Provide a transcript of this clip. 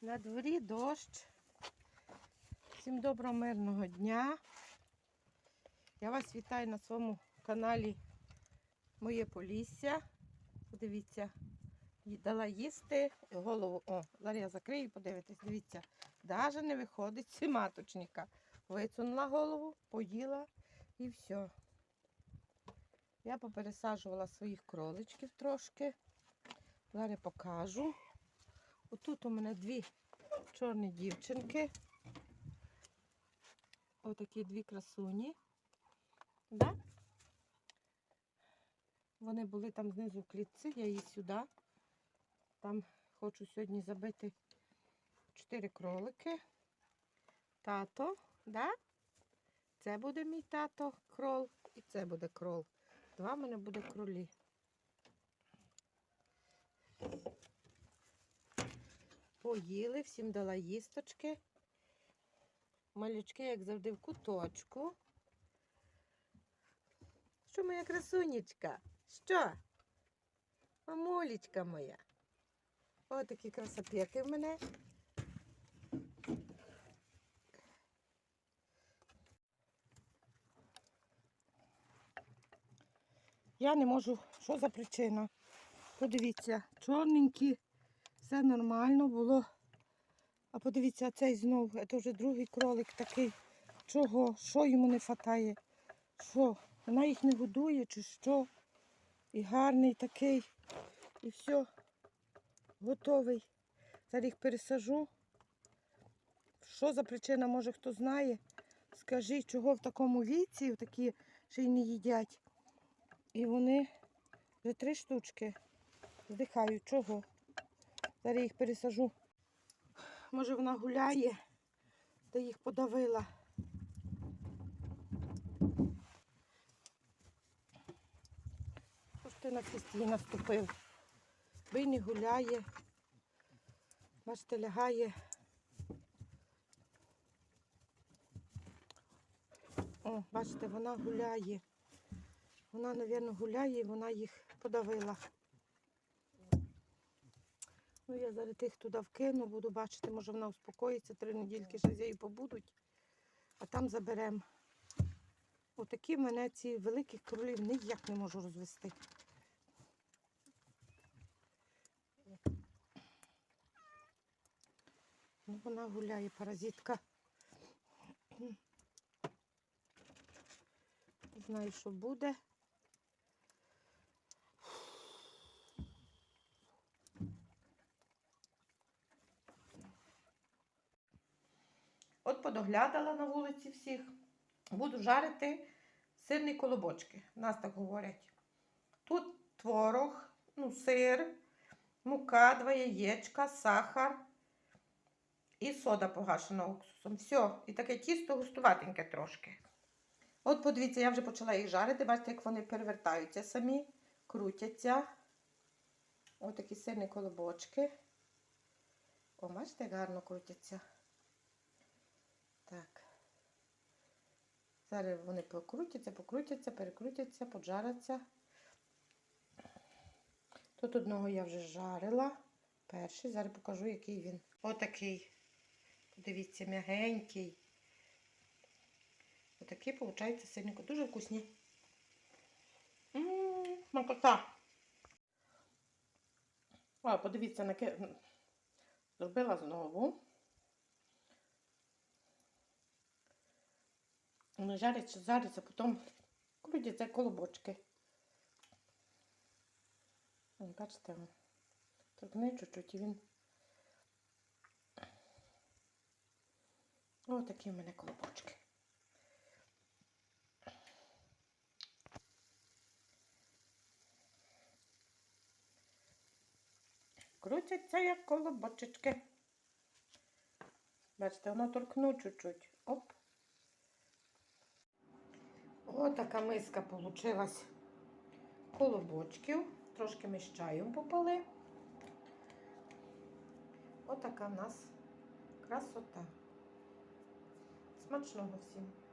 На дворі дощ. Всім доброго мирного дня. Я вас вітаю на своєму каналі Моє Полісся. Подивіться, дала їсти голову. О, зараз я закрию, подивитесь, дивіться, навіть не виходить з маточника. Висунула голову, поїла і все. Я попересаджувала своїх кроличків трошки. Зараз покажу. Отут у мене дві чорні дівчинки. Отакі дві красуні. Да? Вони були там знизу в клітці, я її сюди. Там хочу сьогодні забити чотири кролики. Тато, да? Це буде мій тато крол і це буде крол. Два в мене буде кролі. Поїли, всім дала їсточки. Малючки, як завжди, в куточку. Що моя красунечка? Що? Мамулечка моя. О, такі красопеки в мене. Я не можу. Що за причина? Подивіться, чорненькі, все нормально було. А подивіться, цей знов, це вже другий кролик такий. Чого? Що йому не вистачає? Що? Вона їх не годує чи що? І гарний такий. І все, готовий. Зараз їх пересажу. Що за причина, може хто знає? Скажіть, чого в такому віці такі ще й не їдять. І вони вже три штучки. Здихають. Чого? Зараз їх пересажу. Може вона гуляє, та їх подавила. Ж ти на кісті наступив? Не гуляє. Бачите, лягає. О, бачите, вона гуляє. Вона, мабуть, гуляє і вона їх подавила. Ну, я зараз тих туди вкину, буду бачити, може вона успокоїться, три недільки ще з нею побудуть, а там заберемо. Отакі в мене ці великих кролів ніяк не можу розвести. Ну, вона гуляє, паразитка. Не знаю, що буде. Подоглядала на вулиці всіх. Буду жарити сирні колобочки. Нас так говорять. Тут творог, ну, сир, мука, два яєчка, сахар і сода погашена уксусом. Все, і таке тісто густуватеньке трошки. От подивіться, я вже почала їх жарити. Бачите, як вони перевертаються самі, крутяться. Ось такі сирні колобочки. О, бачите, як гарно крутяться. Так. Зараз вони покрутяться, покрутяться, перекрутяться, поджаряться. Тут одного я вже жарила. Перший. Зараз покажу, який він. Отакий. Подивіться, м'ягенький. Отакий, виходить, сильненько. Дуже вкусні. Ммм, смакота. О, подивіться, наки... зробила знову. Воно жариться, жариться, потім крутяться колобочки. Вон, Бачите, вон. торкне чуть-чуть і він. Ось такі в мене колобочки. Крутяться як колобочечки. Бачите, воно торкну чуть-чуть. Оп. Ось така миска вийшла колобочків. Трошки ми з чаєм попали. Ось така в нас красота. Смачного всім.